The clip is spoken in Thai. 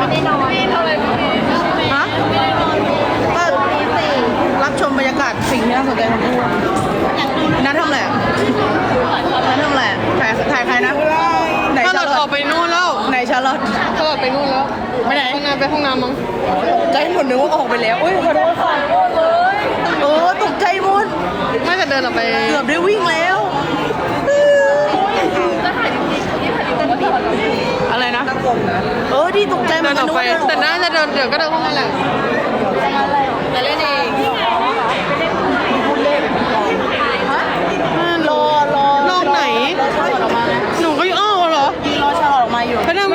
ไม่ได้นอนฮะก็รับชมบรรยากาศสิ่งที่น่าสนใจของตัวนัททำแหละนั่ททำแหละถ่ายถ่ายใครนะไหนถ้าชาเราลออตไปนู่นแล้วไหนชาลอตถ้าเราไปนู่นแล้วไปไหนห้องน้ำไปห้องน้ำมั้งใจหมดนึกว่าออกไปแล้วอุ้ยขอโทษค่ะเออตกใจหมดไม่าจะเดินออกไป เกือบได้วิ่งแล้ว เออที่ตกใจมันนอกันอไปแต่น่าจะเดินเดี๋ยวก็เดินเข้ามาแหละแต่เล่นเองรอรอรอไหน รอชาออกมาหนูก็อยู่อ้าวเหรอรอชาออกมาอยู่ พนัน